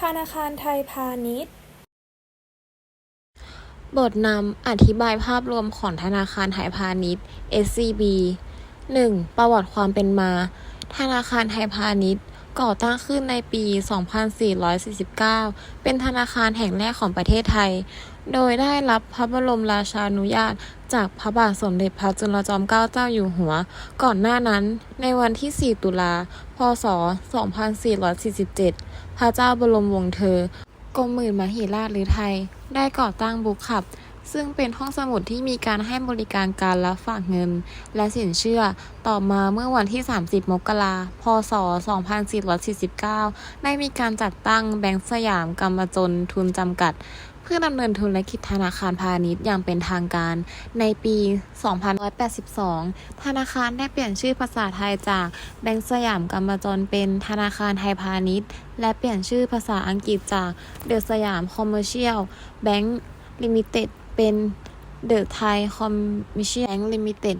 ธนาคารไทยพาณิชย์ บทนำอธิบายภาพรวมของธนาคารไทยพาณิชย์ SCB 1. ประวัติความเป็นมา ธนาคารไทยพาณิชย์ก่อตั้งขึ้นในปี 2449 เป็นธนาคารแห่งแรกของประเทศไทย โดยได้รับพระบรมราชานุญาต จากพระบาทสมเด็จพระจุลจอมเกล้าเจ้าอยู่หัว ก่อนหน้านั้น ในวันที่ 4 ตุลา พศ 2447 พระเจ้าบรมวงศ์เธอกรมหมื่นมหิราชหรือไทย ได้ก่อตั้งบุคขับ ซึ่งเป็นห้องสมุดที่มีการให้บริการการรับฝากเงิน และสินเชื่อต่อมาเมื่อวันที่ 30 มกราพศ 2449 ได้มีการจัดตั้งแบงก์สยามกรรมจนทุนจำกัด พื่อดำเนินธุรกิจธนาคารพาณิชย์อย่างเป็นทางการ ในปี2182 ธนาคารได้เปลี่ยนชื่อภาษาไทยจากแบงก์สยามกรรมจนเป็นธนาคารไทยพาณิชย์ และเปลี่ยนชื่อภาษาอังกฤษจากเดอะสยามคอมเมอร์เชียลแบงก์ลิมิเต็ดเป็น เดอะไทยคอมเมอร์เชียลแบงก์ลิมิเต็ด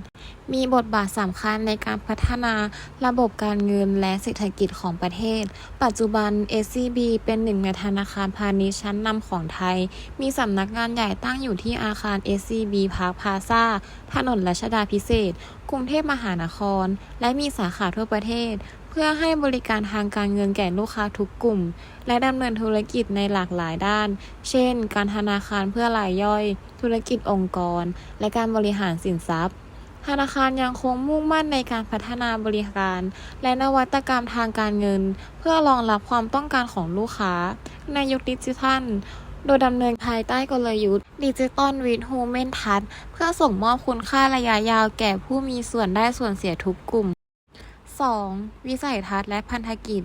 มีบทบาทสำคัญในการพัฒนาระบบการเงินและเศรษฐกิจของประเทศ ปัจจุบัน SCB เป็นหนึ่งในธนาคารพาณิชย์ชั้นนำของไทย มีสำนักงานใหญ่ตั้งอยู่ที่อาคาร SCB Park Plaza ถนนรัชดาพิเศษ กรุงเทพมหานคร และมีสาขาทั่วประเทศ เพื่อให้บริการทางการเงินแก่ลูกค้าทุกกลุ่ม และดำเนินธุรกิจในหลากหลายด้าน เช่น การธนาคารเพื่อรายย่อย ธุรกิจองค์กร และการบริหารสินทรัพย์ ธนาคารยังคงมุ่งมั่นในการพัฒนาบริการ และนวัตกรรมทางการเงิน เพื่อรองรับความต้องการของลูกค้า ในยุคดิจิทัลโดยดำเนินภายใต้กลยุทธ์ดิจิตอลวิด h ูแมนทัชเพื่อส่งมอบคุณค่าระยะยาวแก่ผู้มีส่วนได้ส่วนเสียทุกกลุ่ม 2. วิสัยทัศน์และพันธกิจ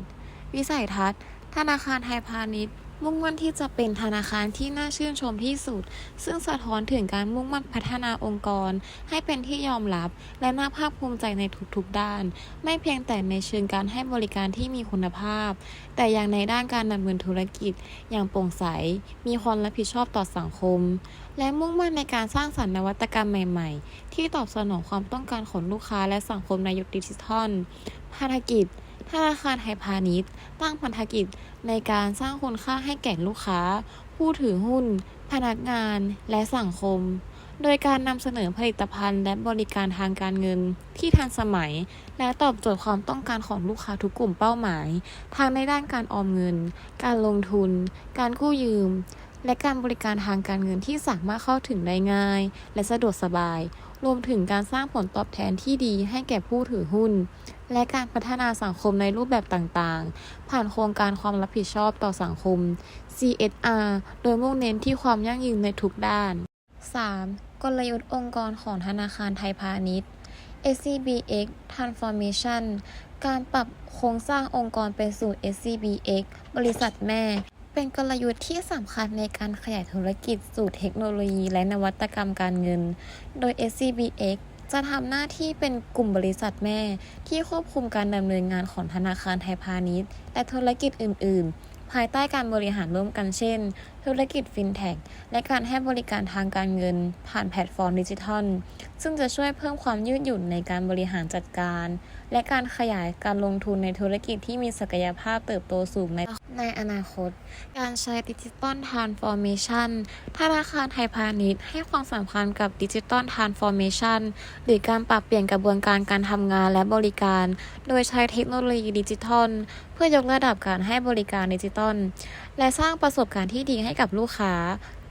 วิสัยทัศน์ ธนาคารไทยพาณิชย์ มุ่งมั่นที่จะเป็นธนาคารที่น่าชื่นชมที่สุด ซึ่งสะท้อนถึงการมุ่งมั่นพัฒนาองค์กร ให้เป็นที่ยอมรับ และน่าภาคภูมิใจในทุกๆด้าน ไม่เพียงแต่ในเชิงการให้บริการที่มีคุณภาพ แต่ยังในด้านการดำเนินธุรกิจ อย่างโปร่งใส มีความรับผิดชอบต่อสังคม และมุ่งมั่นในการสร้างสรรค์นวัตกรรมใหม่ๆ ที่ตอบสนองความต้องการของลูกค้าและสังคมในยุคดิจิทัลภารกิจ ธนาคารไทยพาณิชย์ ตั้งพันธกิจในการสร้างคุณค่าให้แก่ลูกค้า ผู้ถือหุ้น พนักงาน และสังคม โดยการนำเสนอผลิตภัณฑ์และบริการทางการเงินที่ทันสมัย และตอบโจทย์ความต้องการของลูกค้าทุกกลุ่มเป้าหมาย ทางในด้านการออมเงิน การลงทุน การกู้ยืม และการบริการทางการเงินที่สามารถเข้าถึงได้ง่าย และสะดวกสบาย รวมถึงการสร้างผลตอบแทนที่ดีให้แก่ผู้ถือหุ้น และการพัฒนาสังคมในรูปแบบต่างๆ ผ่านโครงการความรับผิดชอบต่อสังคม CSR โดยมุ่งเน้นที่ความยั่งยืนในทุกด้าน 3. กลยุทธ์องค์กรของธนาคารไทยพาณิชย์ SCBX Transformation การปรับโครงสร้างองค์กรไปสู่ SCBX บริษัทแม่ เป็นกลยุทธ์ที่สำคัญในการขยายธุรกิจสู่เทคโนโลยีและนวัตกรรมการเงิน โดย SCBX จะทำหน้าที่เป็นกลุ่มบริษัทแม่ ที่ควบคุมการดำเนินงานของธนาคารไทยพาณิชย์ และธุรกิจอื่น ๆ ภายใต้การบริหารร่วมกันเช่น ธุรกิจฟินแท็กและการให้บริการทางการเงิน ผ่านแพลตฟอร์มดิจิทัล ซึ่งจะช่วยเพิ่มความยืดหยุ่นในการบริหารจัดการ และการขยายการลงทุนในธุรกิจที่มีศักยภาพเติบโตสูงในในอนาคต การใช้ดิจิตอลทรานส์ฟอร์เมชันธนาคารไทยพาณิชย์ให้ความสำคัญกับดิจิตอลทรานส์ฟอร์เมชันหรือการปรับเปลี่ยนกระบวนการการทำงานและบริการ โดยใช้เทคโนโลยีดิจิทัล เพื่อยกระดับการให้บริการดิจิตอล และสร้างประสบการณ์ที่ดีให้กับลูกค้า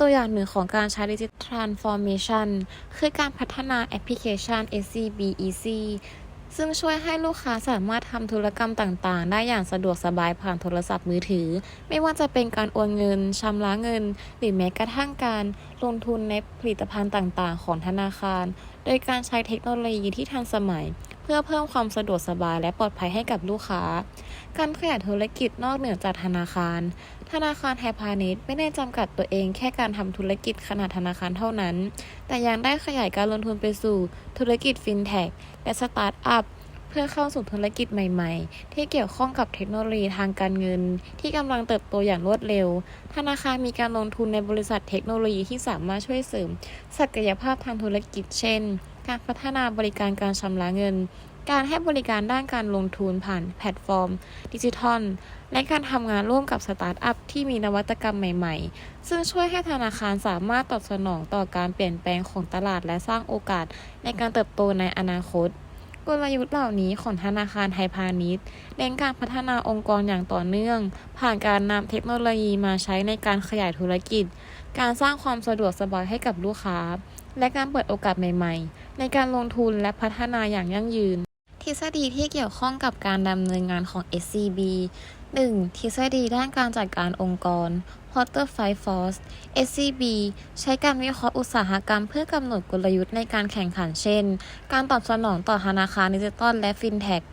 ตัวอย่างหนึ่งของการใช้ดิจิทัลทรานส์ฟอร์เมชันคือการพัฒนาแอปพลิเคชัน SCB Easy ซึ่งช่วยให้ลูกค้าสามารถทำธุรกรรมต่างๆ ได้อย่างสะดวกสบายผ่านโทรศัพท์มือถือ ไม่ว่าจะเป็นการโอนเงินชำระเงิน หรือแม้กระทั่งการลงทุนในผลิตภัณฑ์ต่างๆ ของธนาคาร โดยการใช้เทคโนโลยีที่ทันสมัย เพื่อเพิ่มความสะดวกสบายและปลอดภัยให้กับลูกค้า การขยายธุรกิจนอกเหนือจากธนาคาร ธนาคารไทยพาณิชย์ไม่ได้จำกัดตัวเองแค่การทำธุรกิจขนาดธนาคารเท่านั้น แต่ยังได้ขยายการลงทุนไปสู่ธุรกิจฟินแท็กและสตาร์ทอัพเพื่อเข้าสู่ธุรกิจใหม่ ๆ ที่เกี่ยวข้องกับเทคโนโลยีทางการเงิน ที่กำลังเติบโตอย่างรวดเร็ว ธนาคารมีการลงทุนในบริษัทเทคโนโลยีที่สามารถช่วยเสริม ศักยภาพทางธุรกิจเช่น การพัฒนาบริการการชำระเงิน การให้บริการด้านการลงทุนผ่านแพลตฟอร์ม ดิจิทัล และการทำงานร่วมกับสตาร์ทอัพที่มีนวัตกรรมใหม่ ๆ ซึ่งช่วยให้ธนาคารสามารถตอบสนองต่อการเปลี่ยนแปลงของตลาดและสร้างโอกาสในการเติบโตในอนาคต กลยุทธ์เหล่านี้ของธนาคารไทยพาณิชย์เน้นการพัฒนาองค์กรอย่างต่อเนื่อง ผ่านการนำเทคโนโลยีมาใช้ในการขยายธุรกิจ การสร้างความสะดวกสบายให้กับลูกค้าและการเปิดโอกาสใหม่ ๆ ในการลงทุนและพัฒนาอย่างยั่งยืน ทฤษฎีที่เกี่ยวข้องกับการดำเนินงานของ SCB 1. ทฤษฎีด้านการจัดการองค์กร Porter Five Force SCB ใช้การวิเคราะห์อุตสาหกรรมเพื่อกำหนดกลยุทธ์ในการแข่งขันเช่น การตอบสนองต่อธนาคารดิจิตอลและ FinTech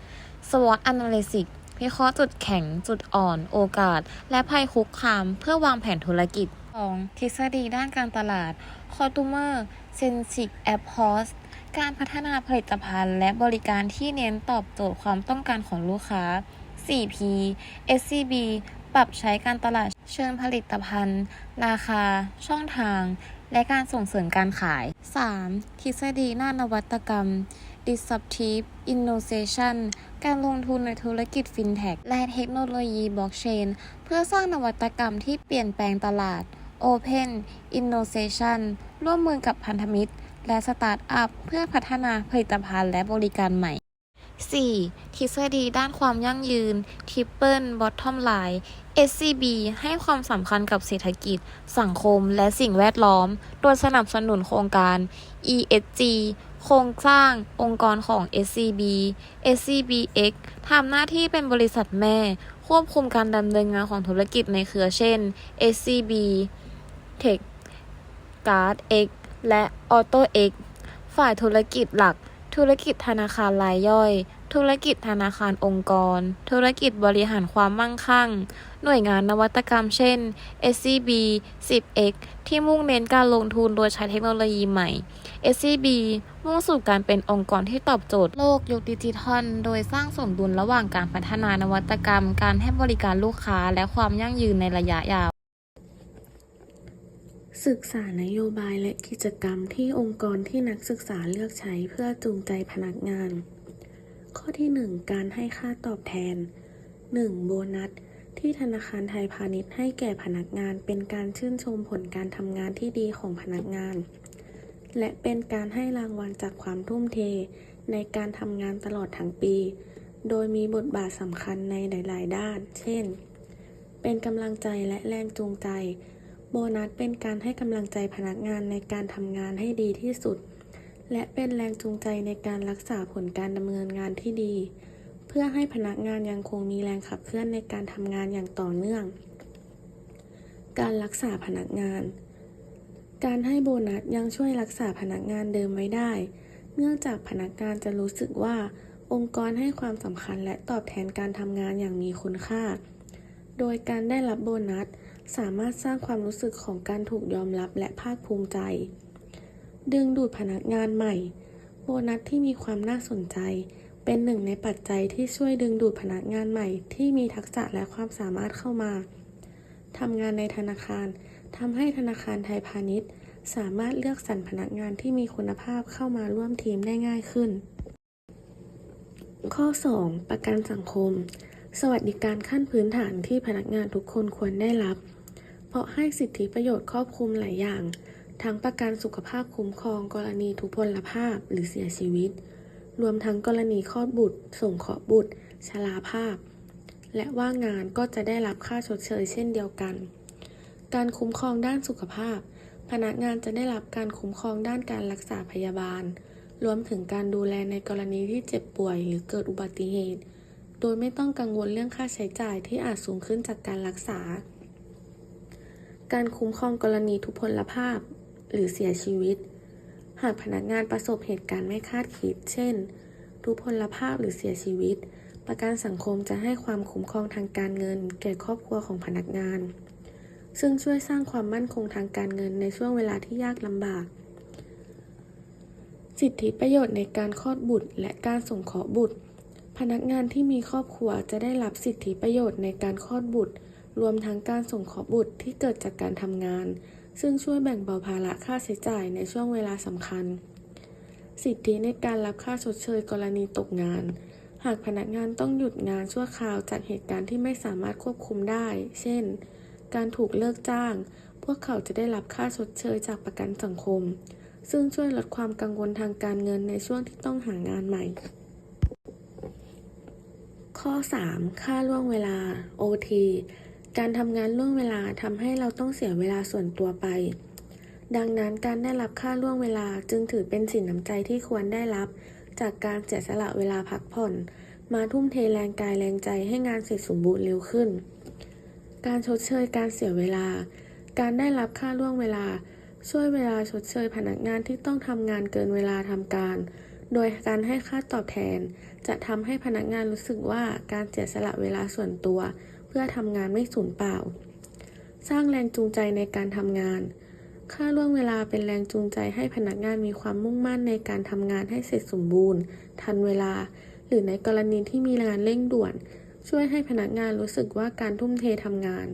SWOT Analysis วิเคราะห์จุดแข็ง จุดอ่อน โอกาส และภัยคุกคาม เพื่อวางแผนธุรกิจ 2. ทฤษฎีด้านการตลาด Consumer Centric Approach การพัฒนาผลิตภัณฑ์และบริการที่เน้นตอบโจทย์ความต้องการของลูกค้า 4P SCB ปรับใช้การตลาดเชิงผลิตภัณฑ์ ราคา ช่องทาง และการส่งเสริมการขาย 3. ทฤษฎีหน้านวัตกรรม Disruptive Innovation การลงทุนในธุรกิจ FinTech และเทคโนโลยีบล็อกเชนเพื่อสร้างนวัตกรรมที่เปลี่ยนแปลงตลาด Open Innovation ร่วมมือกับพันธมิตร และสตาร์ทอัพเพื่อพัฒนาผลิตภัณฑ์และบริการใหม่ 4. ทฤษฎีด้านความยั่งยืน Triple Bottom Line SCB ให้ความสำคัญกับเศรษฐกิจ สังคม และสิ่งแวดล้อม โดยสนับสนุนโครงการ ESG โครงสร้างองค์กรของ SCB SCBX ทำหน้าที่เป็นบริษัทแม่ ควบคุมการดำเนินงานของธุรกิจในเครือเช่น SCB Tech Guard X และ Auto X ฝ่ายธุรกิจหลัก ธุรกิจธนาคารรายย่อย ธุรกิจธนาคารองค์กร ธุรกิจบริหารความมั่งคั่ง หน่วยงานนวัตกรรมเช่น SCB 10X ที่มุ่งเน้นการลงทุนโดยใช้เทคโนโลยีใหม่ SCB มุ่งสู่การเป็นองค์กรที่ตอบโจทย์โลกยุคดิจิทัล โดยสร้างสมดุลระหว่างการพัฒนานวัตกรรม การให้บริการลูกค้าและความยั่งยืนในระยะยาว ศึกษานโยบายและกิจกรรมที่องค์กรที่นักศึกษาเลือกใช้เพื่อจูงใจพนักงาน ข้อที่ 1 การให้ค่าตอบแทน 1. โบนัส ที่ธนาคารไทยพาณิชย์ให้แก่พนักงานเป็นการชื่นชมผลการทำงานที่ดีของพนักงาน และเป็นการให้รางวัลจากความทุ่มเท ในการทำงานตลอดทั้งปี โดยมีบทบาทสำคัญในหลาย ๆ ด้าน เช่น เป็นกำลังใจและแรงจูงใจ โบนัสเป็นการให้กำลังใจพนักงานในการทำงานให้ดีที่สุด และเป็นแรงจูงใจในการรักษาผลการดำเนินงานที่ดี เพื่อให้พนักงานยังคงมีแรงขับเคลื่อนในการทำงานอย่างต่อเนื่อง การรักษาพนักงาน การให้โบนัสยังช่วยรักษาพนักงานเดิมไว้ได้ เนื่องจากพนักงานจะรู้สึกว่า องค์กรให้ความสำคัญและตอบแทนการทำงานอย่างมีคุณค่า โดยการได้รับโบนัส สามารถสร้างความรู้สึกของการถูกยอมรับและภาคภูมิใจ ดึงดูดพนักงานใหม่ โบนัสที่มีความน่าสนใจ เป็นหนึ่งในปัจจัยที่ช่วยดึงดูดพนักงานใหม่ ที่มีทักษะและความสามารถเข้ามาทำงานในธนาคารทำให้ธนาคารไทยพาณิชย์ สามารถเลือกสรรพนักงานที่มีคุณภาพเข้ามาร่วมทีมได้ง่ายขึ้น ข้อ 2 ประกันสังคม สวัสดิการขั้นพื้นฐานที่พนักงานทุกคนควรได้รับ เพราะให้สิทธิประโยชน์ครอบคลุมหลายอย่าง ทั้งประกันสุขภาพคุ้มครองกรณีทุพพลภาพหรือเสียชีวิต รวมทั้งกรณีคลอดบุตร ส่งเคราะห์บุตร ชราภาพ และว่างงานก็จะได้รับค่าชดเชยเช่นเดียวกัน การคุ้มครองด้านสุขภาพ พนักงานจะได้รับการคุ้มครองด้านการรักษาพยาบาล รวมถึงการดูแลในกรณีที่เจ็บป่วยหรือเกิดอุบัติเหตุ โดยไม่ต้องกังวลเรื่องค่าใช้จ่ายที่อาจสูงขึ้นจากการรักษา การคุ้มครองกรณีทุพพลภาพ หรือเสียชีวิต หากพนักงานประสบเหตุการณ์ไม่คาดคิด เช่น ทุพพลภาพหรือเสียชีวิต ประกันสังคมจะให้ความคุ้มครองทางการเงิน แก่ครอบครัวของพนักงาน ซึ่งช่วยสร้างความมั่นคงทางการเงินในช่วงเวลาที่ยากลำบากสิทธิประโยชน์ในการคลอดบุตรและการส่งเคราะห์บุตร พนักงานที่มีครอบครัวจะได้รับสิทธิประโยชน์ในการคลอดบุตร รวมทั้งการส่งเคราะห์บุตรที่เกิดจากการทำงาน ซึ่งช่วยแบ่งเบาภาระค่าใช้จ่ายในช่วงเวลาสำคัญ สิทธิในการรับค่าชดเชยกรณีตกงาน หากพนักงานต้องหยุดงานชั่วคราวจากเหตุการณ์ที่ไม่สามารถควบคุมได้ เช่น การถูกเลิกจ้าง พวกเขาจะได้รับค่าชดเชยจากประกันสังคม ซึ่งช่วยลดความกังวลทางการเงินในช่วงที่ต้องหางานใหม่ ข้อ 3. ค่าล่วงเวลา OT การทำงานล่วงเวลาทำให้เราต้องเสียเวลาส่วนตัวไป ดังนั้นการได้รับค่าล่วงเวลาจึงถือเป็นสินน้ำใจที่ควรได้รับ จากการเสียสละเวลาพักผ่อน มาทุ่มเทแรงกายแรงใจให้งานเสร็จสมบูรณ์เร็วขึ้น การชดเชยการเสียเวลา การได้รับค่าล่วงเวลา ช่วยเวลาชดเชยพนักงานที่ต้องทำงานเกินเวลาทำการ โดยการให้ค่าตอบแทน จะทำให้พนักงานรู้สึกว่าการเสียสละเวลาส่วนตัว เพื่อทำงานไม่สูญเปล่า สร้างแรงจูงใจในการทำงาน ค่าล่วงเวลาเป็นแรงจูงใจให้พนักงานมีความมุ่งมั่นในการทำงานให้เสร็จสมบูรณ์ ทันเวลา หรือในกรณีที่มีงานเร่งด่วน ช่วยให้พนักงานรู้สึกว่าการทุ่มเททำงาน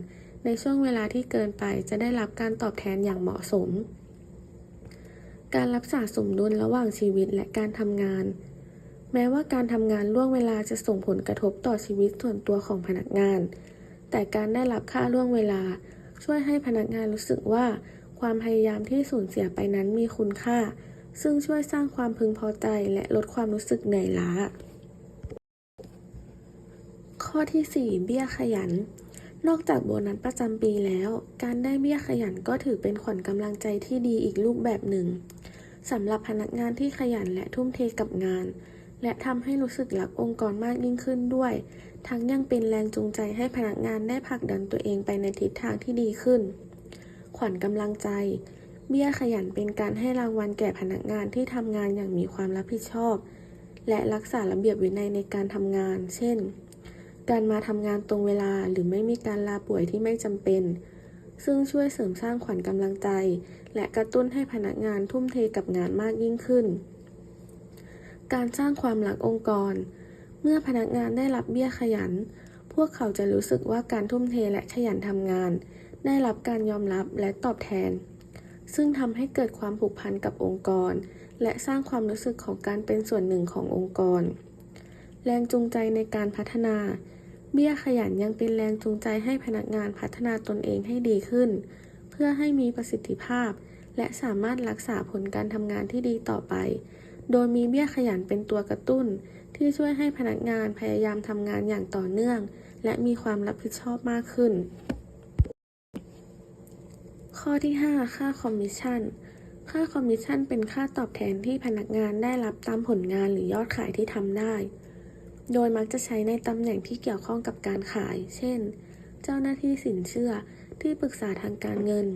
ในช่วงเวลาที่เกินไปจะได้รับการตอบแทนอย่างเหมาะสม การรักษาสมดุลระหว่างชีวิตและการทำงาน แม้ว่าการทำงานล่วงเวลาจะส่งผลกระทบต่อชีวิตส่วนตัวของพนักงาน แต่การได้รับค่าล่วงเวลา ช่วยให้พนักงานรู้สึกว่า ความพยายามที่สูญเสียไปนั้นมีคุณค่า ซึ่งช่วยสร้างความพึงพอใจและลดความรู้สึกเหนื่อยล้า ข้อที่ 4 เบี้ยขยัน นอกจากโบนัสประจำปีแล้ว การได้เบี้ยขยันก็ถือเป็นขวัญกำลังใจที่ดีอีกรูปแบบหนึ่งสำหรับพนักงานที่ขยันและทุ่มเทกับงาน และทำให้รู้สึกรักองค์กรมากยิ่งขึ้นด้วย ทั้งยังเป็นแรงจูงใจให้พนักงานได้ผลักดันตัวเองไปในทิศทางที่ดีขึ้น ขวัญกำลังใจ เบี้ยขยันเป็นการให้รางวัลแก่พนักงานที่ทำงานอย่างมีความรับผิดชอบ และรักษาระเบียบวินัยในการทำงาน เช่น การมาทำงานตรงเวลาหรือไม่มีการลาป่วยที่ไม่จำเป็น ซึ่งช่วยเสริมสร้างขวัญกำลังใจ และกระตุ้นให้พนักงานทุ่มเทกับงานมากยิ่งขึ้น การสร้างความรักองค์กร เมื่อพนักงานได้รับเบี้ยขยัน พวกเขาจะรู้สึกว่าการทุ่มเทและขยันทำงาน ได้รับการยอมรับและตอบแทน ซึ่งทำให้เกิดความผูกพันกับองค์กร และสร้างความรู้สึกของการเป็นส่วนหนึ่งขององค์กร แรงจูงใจในการพัฒนา เบี้ยขยันยังเป็นแรงจูงใจให้พนักงานพัฒนาตนเองให้ดีขึ้น เพื่อให้มีประสิทธิภาพ และสามารถรักษาผลการทำงานที่ดีต่อไป โดยมีเบี้ยขยันเป็นตัวกระตุ้น ที่ช่วยให้พนักงานพยายามทำงานอย่างต่อเนื่อง และมีความรับผิดชอบมากขึ้น ข้อที่ 5 ค่าคอมมิชชั่นค่าคอมมิชชั่นเป็นค่าตอบแทนที่พนักงานได้รับตามผลงานหรือยอดขายที่ทำได้ โดยมักจะใช้ในตำแหน่งที่เกี่ยวข้องกับการขาย เช่น เจ้าหน้าที่สินเชื่อ ที่ปรึกษาทางการเงิน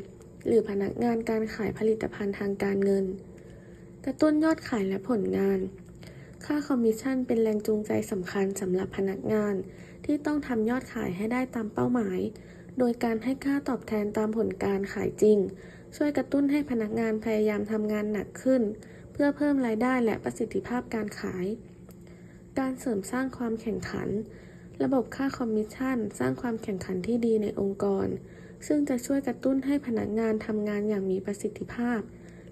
หรือพนักงานการขายผลิตภัณฑ์ทางการเงิน กระตุ้นยอดขายและผลงาน ค่าคอมมิชชั่นเป็นแรงจูงใจสำคัญสำหรับพนักงาน ที่ต้องทำยอดขายให้ได้ตามเป้าหมาย โดยการให้ค่าตอบแทนตามผลการขายจริง ช่วยกระตุ้นให้พนักงานพยายามทำงานหนักขึ้น เพื่อเพิ่มรายได้และประสิทธิภาพการขาย การเสริมสร้างความแข่งขัน ระบบค่าคอมมิชชั่น สร้างความแข่งขันที่ดีในองค์กร ซึ่งจะช่วยกระตุ้นให้พนักงานทำงานอย่างมีประสิทธิภาพ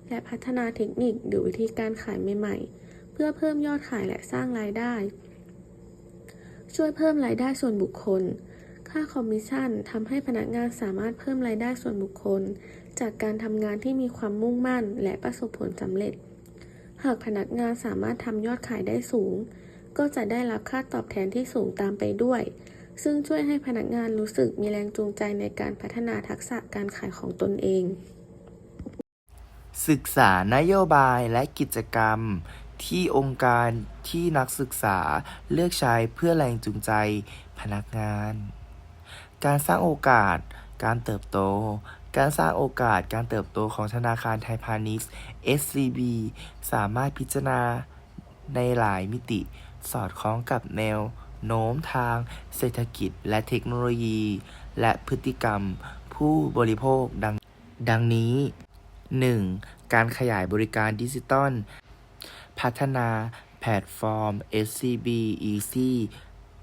และพัฒนาเทคนิคหรือวิธีการขายใหม่ๆ เพื่อเพิ่มยอดขายและสร้างรายได้ ช่วยเพิ่มรายได้ส่วนบุคคล ค่าคอมมิชชั่นทำให้พนักงานสามารถเพิ่มรายได้ส่วนบุคคล จากการทำงานที่มีความมุ่งมั่น และประสบผลสำเร็จ หากพนักงานสามารถทำยอดขายได้สูง ก็จะได้รับค่าตอบแทนที่สูงตามไปด้วย ซึ่งช่วยให้พนักงานรู้สึกมีแรงจูงใจในการพัฒนาทักษะการขายของตนเอง ศึกษานโยบายและกิจกรรมที่องค์การที่นักศึกษาเลือกใช้เพื่อแรงจูงใจพนักงาน การสร้างโอกาส การเติบโต การสร้างโอกาสการเติบโตของธนาคารไทยพาณิชย์ SCB สามารถพิจารณาในหลายมิติ สอดคล้องกับแนวโน้มทางเศรษฐกิจและเทคโนโลยี และพฤติกรรมผู้บริโภคดังดังนี้ 1. การขยายบริการดิจิตอล พัฒนาแพลตฟอร์ม SCB Easy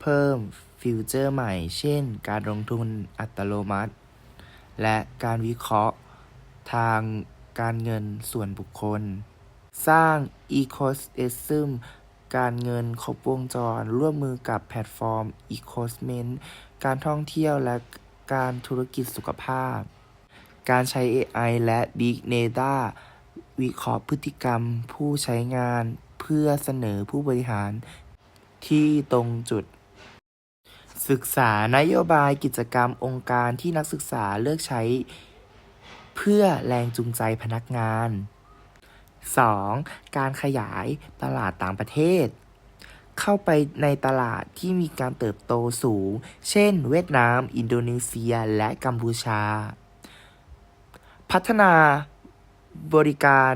เพิ่มฟีเจอร์ใหม่ เช่น การลงทุนอัตโนมัติ และการวิเคราะห์ทางการเงินส่วนบุคคล สร้าง Ecosystem การเงินครบวงจร ร่วมมือกับแพลตฟอร์ม Ecosment การท่องเที่ยวและการธุรกิจสุขภาพ การใช้ AI และ Big Data วิเคราะห์พฤติกรรมผู้ใช้งานเพื่อเสนอผู้บริหารที่ตรงจุด ศึกษานโยบายกิจกรรมองค์การที่นักศึกษาเลือกใช้ เพื่อแรงจูงใจพนักงาน 2. การขยายตลาดต่างประเทศ เข้าไปในตลาดที่มีการเติบโตสูง เช่น เวียดนาม อินโดนีเซีย และกัมพูชา พัฒนาบริการ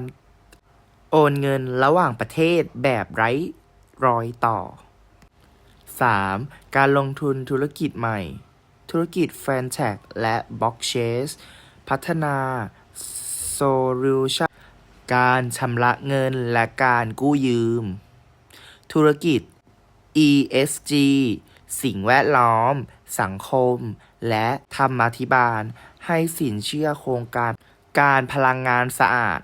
โอนเงินระหว่างประเทศแบบไร้รอยต่อ 3. การลงทุนธุรกิจใหม่ ธุรกิจแฟน t ท c h และบล็อกเชสพัฒนาโซลูชัน การชำระเงินและการกู้ยืม ธุรกิจ ESG สิ่งแวดล้อม สังคม และธรรมาธิบาล ให้สินเชื่อโครงการการพลังงานสะอาด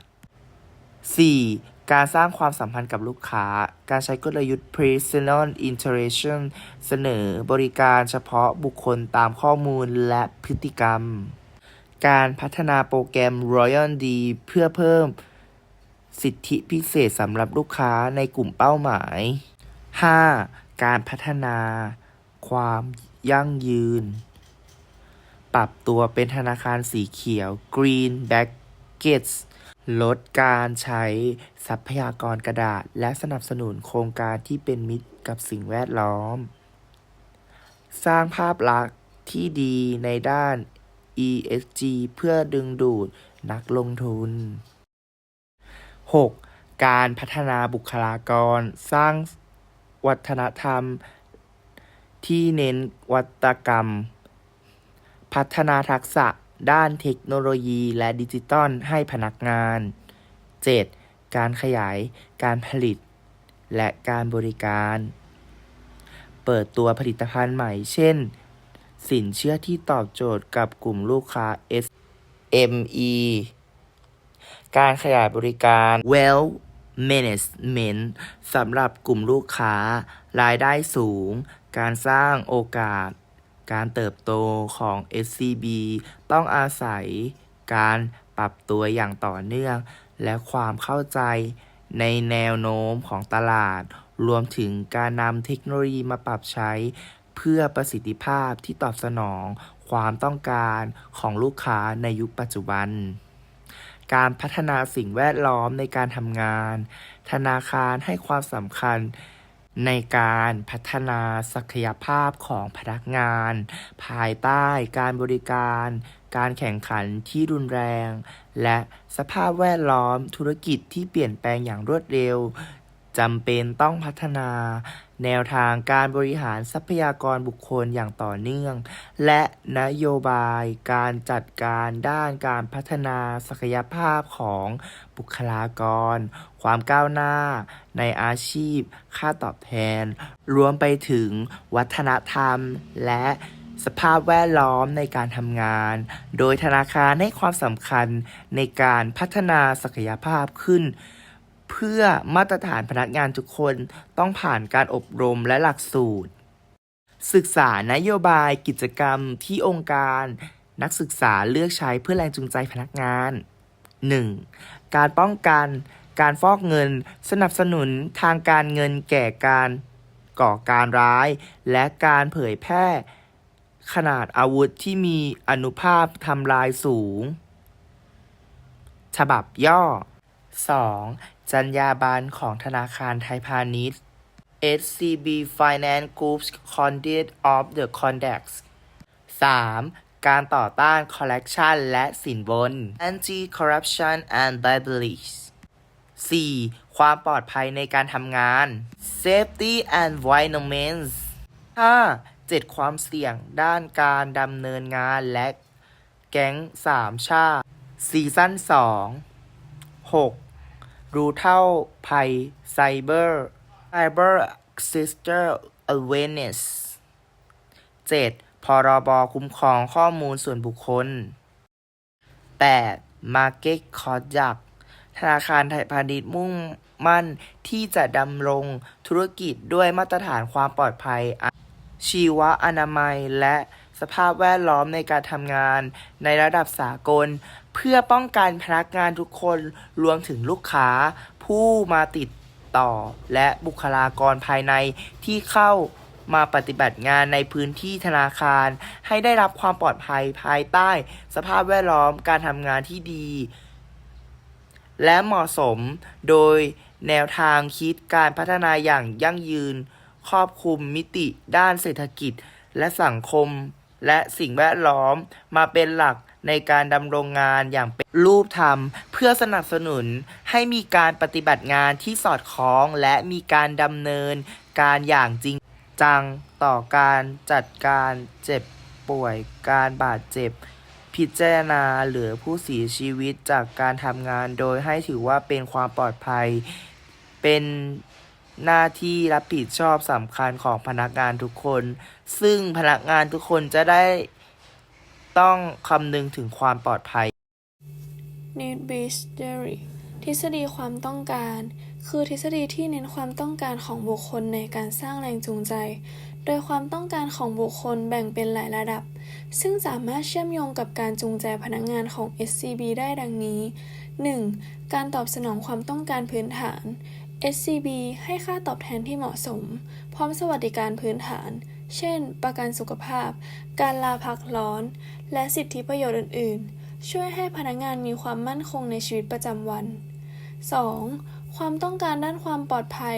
4. การสร้างความสัมพันธ์กับลูกค้า การใช้กลยุทธ์ Personal Interaction เสนอบริการเฉพาะบุคคลตามข้อมูลและพฤติกรรม การพัฒนาโปรแกรม Royal D เพื่อเพิ่ม สิทธิพิเศษสำหรับลูกค้าในกลุ่มเป้าหมาย 5. การพัฒนา ความยั่งยืน ปรับตัวเป็นธนาคารสีเขียว Green Buckets ลดการใช้ทรัพยากรกระดาษ และสนับสนุนโครงการที่เป็นมิตรกับสิ่งแวดล้อม สร้างภาพลักษณ์ที่ดีในด้าน ESG เพื่อดึงดูดนักลงทุน 6. การพัฒนาบุคลากร สร้างวัฒนธรรม ที่เน้นวัตกรรม พัฒนาทักษะด้านเทคโนโลยีและดิจิตอลให้พนักงาน 7. การขยายการผลิต และการบริการ เปิดตัวผลิตภัณฑ์ใหม่ เช่น สินเชื่อที่ตอบโจทย์กับกลุ่มลูกค้า SME การขยายบริการ Wealth Management สำหรับกลุ่มลูกค้า รายได้สูง การสร้างโอกาส การเติบโตของ SCB ต้องอาศัยการปรับตัวอย่างต่อเนื่อง และความเข้าใจในแนวโน้มของตลาด รวมถึงการนำเทคโนโลยีมาปรับใช้ เพื่อประสิทธิภาพที่ตอบสนองความต้องการของลูกค้าในยุคปัจจุบัน การพัฒนาสิ่งแวดล้อมในการทำงาน ธนาคารให้ความสำคัญในการพัฒนาศักยภาพของพนักงาน ภายใต้การบริการ การแข่งขันที่รุนแรง และสภาพแวดล้อมธุรกิจที่เปลี่ยนแปลงอย่างรวดเร็ว จำเป็นต้องพัฒนา แนวทางการบริหารทรัพยากรบุคคลอย่างต่อเนื่อง และนโยบายการจัดการด้านการพัฒนาศักยภาพของบุคลากร ความก้าวหน้าในอาชีพ ค่าตอบแทน รวมไปถึงวัฒนธรรมและสภาพแวดล้อมในการทำงาน โดยธนาคารให้ความสำคัญในการพัฒนาศักยภาพขึ้น เพื่อมาตรฐานพนักงานทุกคนต้องผ่านการอบรมและหลักสูตร ศึกษานโยบายกิจกรรมที่องค์การ นักศึกษาเลือกใช้เพื่อแรงจูงใจพนักงาน 1. การป้องกันการฟอกเงินสนับสนุนทางการเงินแก่การก่อการร้าย และการเผยแพร่ ขนาดอาวุธที่มีอนุภาพทำลายสูง ฉบับย่อ 2. จรรยาบรรณของธนาคารไทยพาณิชย์ SCB Finance Group's Conduct of the Conduct 3. การต่อต้านคอร์รัปชันและสินบน Anti Corruption and Bribery 4. ความปลอดภัยในการทำงาน Safety and Environment 5. 7 ความเสี่ยงด้านการดำเนินงานและแก๊งสามชาติซีซั่น2 6. รู้เท่าภัยไซเบอร์ Cyber Sister Awareness 7. พรบคุ้มครองข้อมูลส่วนบุคคล 8. Market Conduct ธนาคารไทยพาณิชย์มุ่งมั่นที่จะดำรงธุรกิจด้วยมาตรฐานความปลอดภัย ชีวอนามัยและสภาพแวดล้อมในการทำงานในระดับสากล เพื่อป้องกันพนักงานทุกคนรวมถึงลูกค้า ผู้มาติดต่อและบุคลากรภายในที่เข้ามาปฏิบัติงานในพื้นที่ธนาคาร ให้ได้รับความปลอดภัยภายใต้ สภาพแวดล้อมการทำงานที่ดี และเหมาะสมโดยแนวทางคิดการพัฒนาอย่างยั่งยืน ครอบคลุมมิติด้านเศรษฐกิจ และสังคม และสิ่งแวดล้อมมาเป็นหลัก ในการดำรงงานอย่างเป็นรูปธรรม เพื่อสนับสนุนให้มีการปฏิบัติงานที่สอดคล้องและมีการดำเนินการอย่างจริงจังต่อการจัดการเจ็บป่วยการบาดเจ็บ พิจารณาหลือผู้เสียชีวิตจากการทำงานโดยให้ถือว่าเป็นความปลอดภัย เป็นหน้าที่รับผิดชอบสำคัญของพนักงานทุกคน ซึ่งพนักงานทุกคนจะได้ ต้องคำนึงถึงความปลอดภัย Need based theory ทฤษฎีความต้องการ คือทฤษฎีที่เน้นความต้องการของบุคคลในการสร้างแรงจูงใจ โดยความต้องการของบุคคลแบ่งเป็นหลายระดับ ซึ่งสามารถเชื่อมโยงกับการจูงใจพนักงานของ SCB ได้ดังนี้ 1. การตอบสนองความต้องการพื้นฐาน SCB ให้ค่าตอบแทนที่เหมาะสม พร้อมสวัสดิการพื้นฐาน เช่น ประกันสุขภาพ การลาพักร้อน และสิทธิประโยชน์อื่น ๆ ช่วยให้พนักงานมีความมั่นคงในชีวิตประจำวัน 2. ความต้องการด้านความปลอดภัย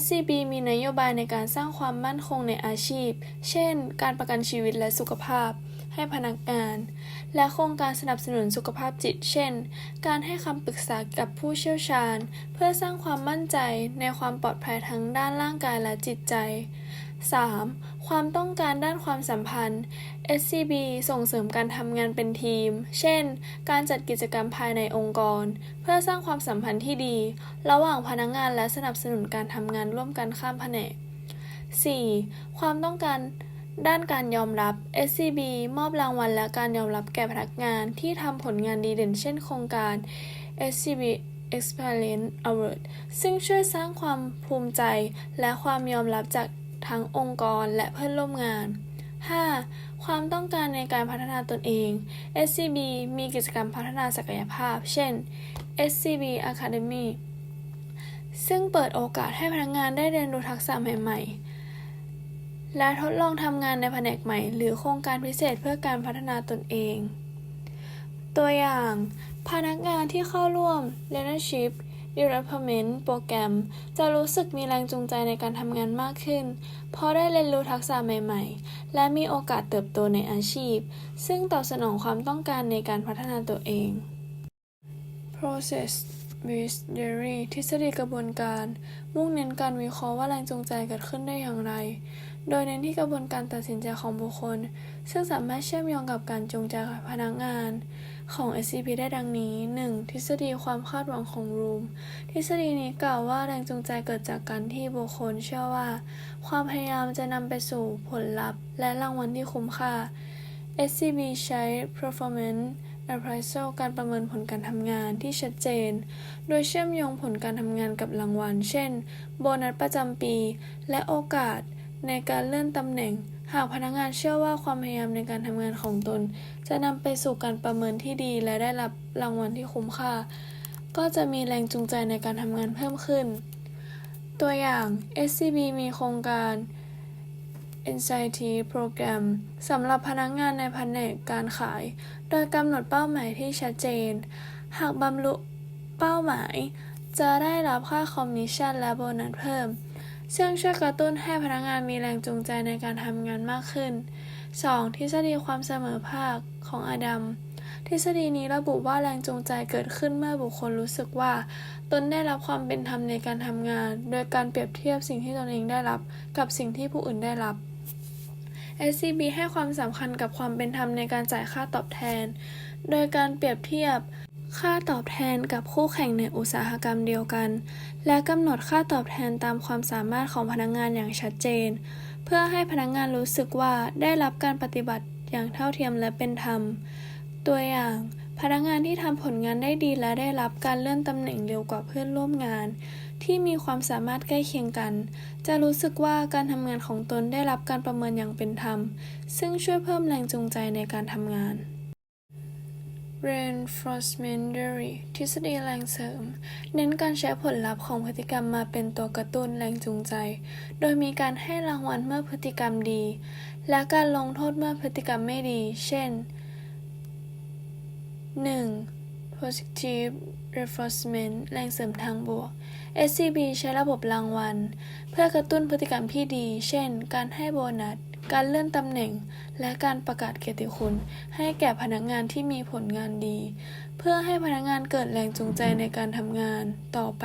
SCB มีนโยบายในการสร้างความมั่นคงในอาชีพ เช่น การประกันชีวิตและสุขภาพ ให้พนักงาน และโครงการสนับสนุนสุขภาพจิต เช่น การให้คำปรึกษากับผู้เชี่ยวชาญ เพื่อสร้างความมั่นใจในความปลอดภัยทั้งด้านร่างกายและจิตใจ 3. ความต้องการด้านความสัมพันธ์ SCB ส่งเสริมการทำงานเป็นทีม เช่น การจัดกิจกรรมภายในองค์กร เพื่อสร้างความสัมพันธ์ที่ดี ระหว่างพนักงานและสนับสนุนการทำงานร่วมกันข้ามแผนก 4. ความต้องการด้านการยอมรับ SCB มอบรางวัลและการยอมรับแก่พนักงานที่ทำผลงานดีเด่นเช่นโครงการ SCB Excellence Award ซึ่งช่วยสร้างความภูมิใจและความยอมรับจาก ทั้งองค์กรและเพื่อนร่วมงาน 5. ความต้องการในการพัฒนาตนเอง SCB มีกิจกรรมพัฒนาศักยภาพ เช่น SCB Academy ซึ่งเปิดโอกาสให้พนักงานได้เรียนรู้ทักษะใหม่ ๆ และทดลองทำงานในแผนกใหม่ หรือโครงการพิเศษเพื่อการพัฒนาตนเอง ตัวอย่าง พนักงานที่เข้าร่วม Leadership Development โปรแกรม จะรู้สึกมีแรงจูงใจในการทำงานมากขึ้น เพราะได้เรียนรู้ทักษะใหม่ๆ และมีโอกาสเติบโตในอาชีพ ซึ่งตอบสนองความต้องการในการพัฒนาตัวเอง process based theory ทฤษฎีกระบวนการ มุ่งเน้นการวิเคราะห์ว่าแรงจูงใจเกิดขึ้นได้อย่างไร โดยเน้นที่กระบวนการตัดสินใจของบุคคล ซึ่งสามารถเชื่อมโยงกับการจูงใจของพนักงาน ของ SCP ได้ดังนี้ 1. ทฤษฎีความคาดหวังของรูม ทฤษฎีนี้กล่าวว่าแรงจูงใจเกิดจากการที่บุคคลเชื่อว่า ความพยายามจะนำไปสู่ผลลัพธ์ และรางวัลที่คุ้มค่า SCB ใช้ performance appraisal การประเมินผลการทำงานที่ชัดเจน โดยเชื่อมโยงผลการทำงานกับรางวัล เช่น โบนัสประจำปี และโอกาสในการเลื่อนตำแหน่ง หากพนักงานเชื่อว่าความพยายามในการทำงานของตน จะนำไปสู่การประเมินที่ดีและได้รับรางวัลที่คุ้มค่า ก็จะมีแรงจูงใจในการทำงานเพิ่มขึ้น ตัวอย่าง SCB มีโครงการ Incentive Program สำหรับพนักงานในแผนกการขาย โดยกำหนดเป้าหมายที่ชัดเจน หากบรรลุเป้าหมาย จะได้รับค่าคอมมิชชั่นและโบนัสเพิ่ม ซึ่งช่วยกระตุ้นให้พนักงานมีแรงจูงใจในการทำงานมากขึ้น 2. ทฤษฎีความเสมอภาคของอดัม ทฤษฎีนี้ระบุว่าแรงจูงใจเกิดขึ้นเมื่อบุคคลรู้สึกว่า ตนได้รับความเป็นธรรมในการทำงาน โดยการเปรียบเทียบสิ่งที่ตนเองได้รับ กับสิ่งที่ผู้อื่นได้รับ SCB ให้ความสำคัญกับความเป็นธรรมในการจ่ายค่าตอบแทน โดยการเปรียบเทียบ ค่าตอบแทนกับคู่แข่งในอุตสาหกรรมเดียวกัน และกำหนดค่าตอบแทนตามความสามารถของพนักงานอย่างชัดเจน เพื่อให้พนักงานรู้สึกว่าได้รับการปฏิบัติอย่างเท่าเทียมและเป็นธรรม ตัวอย่างพนักงานที่ทำผลงานได้ดีและได้รับการเลื่อนตำแหน่งเร็วกว่าเพื่อนร่วมงาน ที่มีความสามารถใกล้เคียงกัน จะรู้สึกว่าการทำงานของตนได้รับการประเมินอย่างเป็นธรรม ซึ่งช่วยเพิ่มแรงจูงใจในการทำงาน reinforcement theory ทฤษฎีแรงเสริม เน้นการใช้ผลลัพธ์ของพฤติกรรมมาเป็นตัวกระตุ้นแรงจูงใจ โดยมีการให้รางวัลเมื่อพฤติกรรมดี และการลงโทษเมื่อพฤติกรรมไม่ดี เช่น 1. positive reinforcement แรงเสริมทางบวก SCB ใช้ระบบรางวัล เพื่อกระตุ้นพฤติกรรมที่ดี เช่น การให้โบนัส การเลื่อนตำแหน่ง และการประกาศเกียรติคุณ ให้แก่พนักงานที่มีผลงานดี เพื่อให้พนักงานเกิดแรงจูงใจในการทำงานต่อไป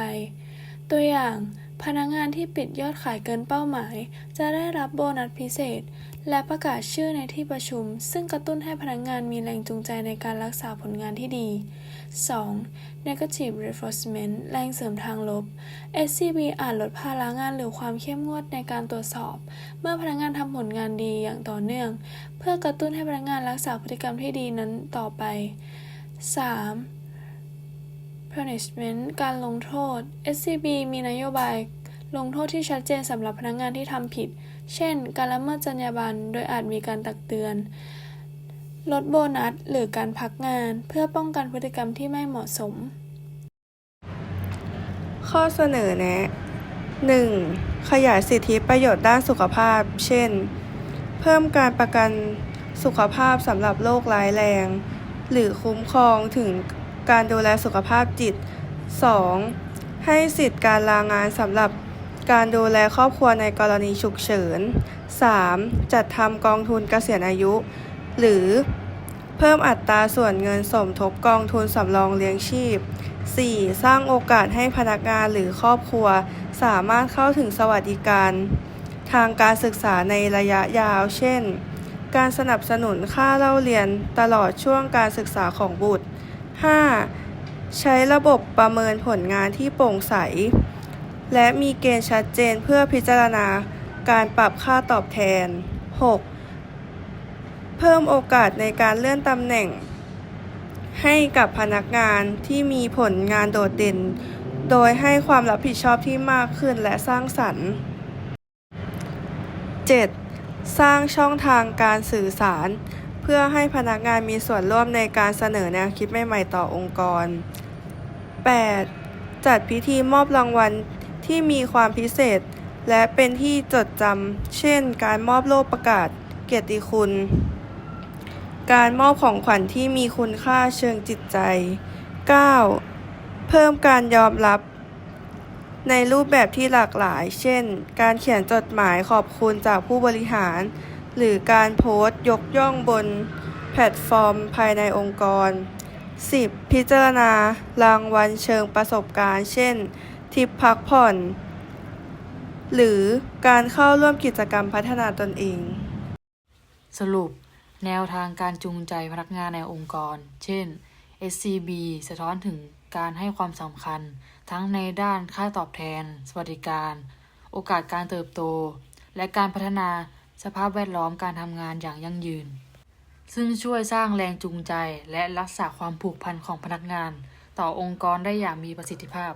ตัวอย่าง พนักงานที่ปิดยอดขายเกินเป้าหมาย จะได้รับโบนัสพิเศษ และประกาศชื่อในที่ประชุม ซึ่งกระตุ้นให้พนักงานมีแรงจูงใจในการรักษาผลงานที่ดี 2. negative reinforcement แรงเสริมทางลบ SCB อาจลดภาระงานหรือความเข้มงวดในการตรวจสอบ เมื่อพนักงานทำผลงานดีอย่างต่อเนื่อง เพื่อกระตุ้นให้พนักงานรักษาพฤติกรรมที่ดีนั้นต่อไป 3. Punishment การลงโทษ SCB มีนโยบาย ลงโทษที่ชัดเจนสำหรับพนักงานที่ทำผิด เช่น การละเมิดจรรยาบรรณโดยอาจมีการตักเตือน ลดโบนัส หรือการพักงาน เพื่อป้องกันพฤติกรรมที่ไม่เหมาะสม ข้อเสนอแนะ 1. ขยายสิทธิประโยชน์ด้านสุขภาพ เช่น เพิ่มการประกันสุขภาพสำหรับโรคร้ายแรง หรือคุ้มครองถึง การดูแลสุขภาพจิต 2. ให้สิทธิการลางานสำหรับการดูแลครอบครัวในกรณีฉุกเฉิน 3. จัดทำกองทุนเกษียณอายุ หรือเพิ่มอัตราส่วนเงินสมทบกองทุนสำรองเลี้ยงชีพ 4. สร้างโอกาสให้พนักงานหรือครอบครัว สามารถเข้าถึงสวัสดิการ ทางการศึกษาในระยะยาว เช่น การสนับสนุนค่าเล่าเรียนตลอดช่วงการศึกษาของบุตร 5. ใช้ระบบประเมินผลงานที่โปร่งใส และมีเกณฑ์ชัดเจนเพื่อพิจารณาการปรับค่าตอบแทน 6. เพิ่มโอกาสในการเลื่อนตำแหน่ง ให้กับพนักงานที่มีผลงานโดดเด่น โดยให้ความรับผิดชอบที่มากขึ้นและสร้างสรรค์ 7. สร้างช่องทางการสื่อสาร พื่อให้พนักงานมีส่วนร่วมในการเสนอแนวคิดใหม่ๆต่อองค์กร 8. จัดพิธีมอบรางวัลที่มีความพิเศษ และเป็นที่จดจำ เช่น การมอบโล่ประกาศเกียรติคุณ การมอบของขวัญที่มีคุณค่าเชิงจิตใจ 9. เพิ่มการยอมรับ ในรูปแบบที่หลากหลาย เช่น การเขียนจดหมายขอบคุณจากผู้บริหาร หรือการโพสต์ยกย่องบนแพลตฟอร์มภายในองค์กร 10. พิจารณารางวัลเชิงประสบการณ์ เช่น ทิปพักผ่อน หรือการเข้าร่วมกิจกรรมพัฒนาตนเอง สรุป แนวทางการจูงใจพนักงานในองค์กร เช่น SCB สะท้อนถึงการให้ความสำคัญ ทั้งในด้านค่าตอบแทน สวัสดิการ โอกาสการเติบโต และการพัฒนา สภาพแวดล้อมการทำงานอย่างยั่งยืน ซึ่งช่วยสร้างแรงจูงใจและรักษาความผูกพันของพนักงาน ต่อองค์กรได้อย่างมีประสิทธิภาพ